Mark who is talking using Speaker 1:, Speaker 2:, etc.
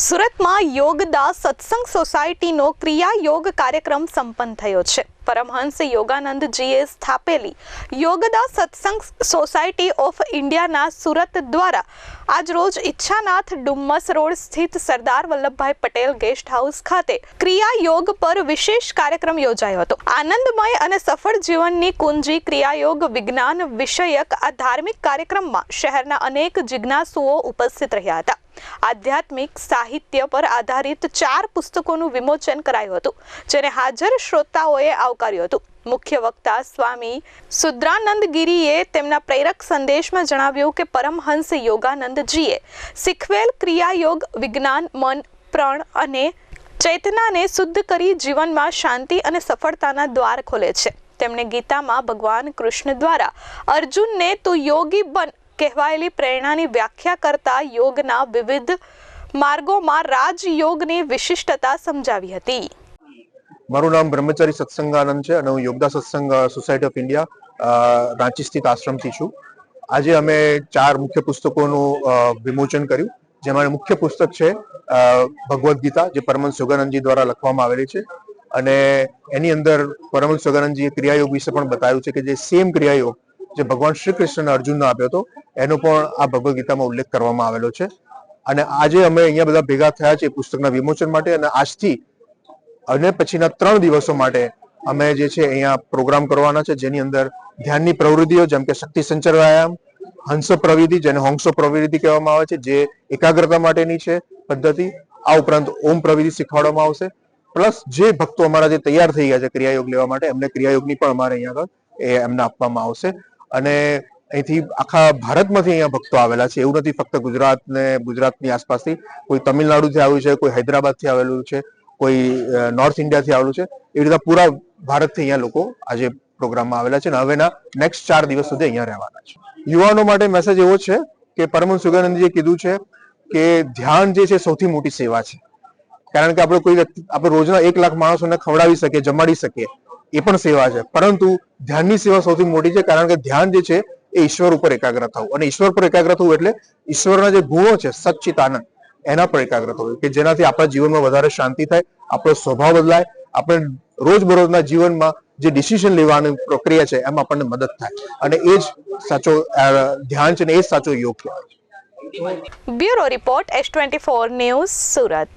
Speaker 1: સુરતમાં યોગદા સત્સંગ સોસાયટીનો ક્રિયા યોગ કાર્યક્રમ સંપન્ન થયો છે. પરમહંસ યોગાનંદજીએ સ્થાપેલી યોગદા સત્સંગ સોસાયટી ઓફ ઇન્ડિયાના સુરત દ્વારા આજરોજ ઈચ્છાનાથ ડુમ્મસ રોડ સ્થિત સરદાર વલ્લભભાઈ પટેલ ગેસ્ટ હાઉસ ખાતે ક્રિયા યોગ પર વિશેષ કાર્યક્રમ યોજાયો હતો. આનંદમય અને સફળ જીવનની કુંજી ક્રિયાયોગ વિજ્ઞાન વિષયક આ ધાર્મિક કાર્યક્રમમાં શહેરના અનેક જિજ્ઞાસુઓ ઉપસ્થિત રહ્યા હતા. આધ્યાત્મિક સાહિત્ય પર આધારિત ચાર પુસ્તકોનું વિમોચન કરાયું હતું, જેને હાજર શ્રોતાઓએ આવકાર્યું હતું. મુખ્ય વક્તા સ્વામી સુદ્રાનંદ ગિરીએ તેમના પ્રેરક સંદેશમાં જણાવ્યું કે પરમહંસ યોગાનંદજીએ શીખવેલ ક્રિયાયોગ, વિજ્ઞાન, મન, પ્રણ અને ચેતનાને શુદ્ધ કરી જીવનમાં શાંતિ અને સફળતાના દ્વાર ખોલે છે. તેમણે ગીતામાં ભગવાન કૃષ્ણ દ્વારા અર્જુનને તું યોગી બન કહેવાયેલી પ્રેરણાની વ્યાખ્યા કરતા યોગના વિવિધ માર્ગોમાં રાજયોગની વિશિષ્ટતા સમજાવી હતી.
Speaker 2: મારું નામ બ્રહ્મચારી સત્સંગાનંદ છે અને હું યોગદા સત્સંગ સોસાયટી ઓફ ઇન્ડિયા રાંચી સ્થિત આશ્રમથી છું. આજે અમે ચાર મુખ્ય પુસ્તકોનું વિમોચન કર્યું. જેમાં મુખ્ય પુસ્તક છે ભગવદ્ ગીતા, જે પરમહંસ યોગાનંદજી દ્વારા લખવામાં આવેલી છે. અને એની અંદર પરમહંસ યોગાનંદજીએ ક્રિયાયોગ વિશે પણ બતાવ્યું છે કે જે સેમ ક્રિયાયોગ જે ભગવાન શ્રી કૃષ્ણને અર્જુનને આપ્યો હતો, એનો પણ આ ભગવદ્ ગીતામાં ઉલ્લેખ કરવામાં આવેલો છે. અને આજે અમે અહીંયા બધા ભેગા થયા છે પુસ્તકના વિમોચન માટે અને આજથી અને પછીના ત્રણ દિવસો માટે અમે જે છે અહીંયા પ્રોગ્રામ કરવાના છે, જેની અંદર ધ્યાનની પ્રવૃત્તિઓ જેમ કે શક્તિ સંચર વ્યાયામ, હંસ પ્રવિધિ જેને હોંગસો પ્રવિધિ કહેવામાં આવે છે, જે એકાગ્રતા માટેની છે પદ્ધતિ, આ ઉપરાંત ઓમ પ્રવિધિ શીખવાડવામાં આવશે. પ્લસ જે ભક્તો અમારા જે તૈયાર થઈ ગયા છે ક્રિયાયોગ લેવા માટે, એમને ક્રિયાયોગની પણ અમારે અહીંયા આગળ એ એમને આપવામાં આવશે. અને અહીંથી આખા ભારતમાંથી અહીંયા ભક્તો આવેલા છે. એવું નથી ફક્ત ગુજરાત ને ગુજરાતની આસપાસથી. કોઈ તમિલનાડુથી આવ્યું છે, કોઈ હૈદરાબાદથી આવેલું છે, કોઈ નોર્થ ઇન્ડિયાથી આવેલું છે. એવી રીતે પૂરા ભારતથી અહીંયા લોકો આજે પ્રોગ્રામમાં આવેલા છે અને હવેના નેક્સ્ટ ચાર દિવસ સુધી અહીંયા રહેવાના છે. યુવાનો માટે મેસેજ એવો છે કે પરમહંસ સુગાનંદજીએ કીધું છે કે ધ્યાન જે છે સૌથી મોટી સેવા છે. કારણ કે આપણે કોઈ વ્યક્તિ, આપણે રોજના એક લાખ માણસોને ખવડાવી શકીએ, જમાડી શકીએ. એ પણ સેવા છે. પરંતુ ધ્યાનની સેવા સૌથી મોટી છે, કારણ કે ધ્યાન જે છે એ ઈશ્વર ઉપર એકાગ્ર થવું. અને ઈશ્વર પર એકાગ્ર થવું એટલે ઈશ્વરના જે ગુણો છે સચિત આનંદ એના પર એકાગ્ર થવું. કે જેનાથી આપણા જીવનમાં વધારે શાંતિ થાય, આપણો સ્વભાવ બદલાય, આપણે રોજબરોજના જીવનમાં જે ડિસિઝન લેવાની પ્રક્રિયા છે, એમાં આપણને મદદ થાય. અને એ જ સાચો ધ્યાન છે ને એ જ સાચો યોગ કહેવાય
Speaker 1: bureau report, S twenty four news Surat.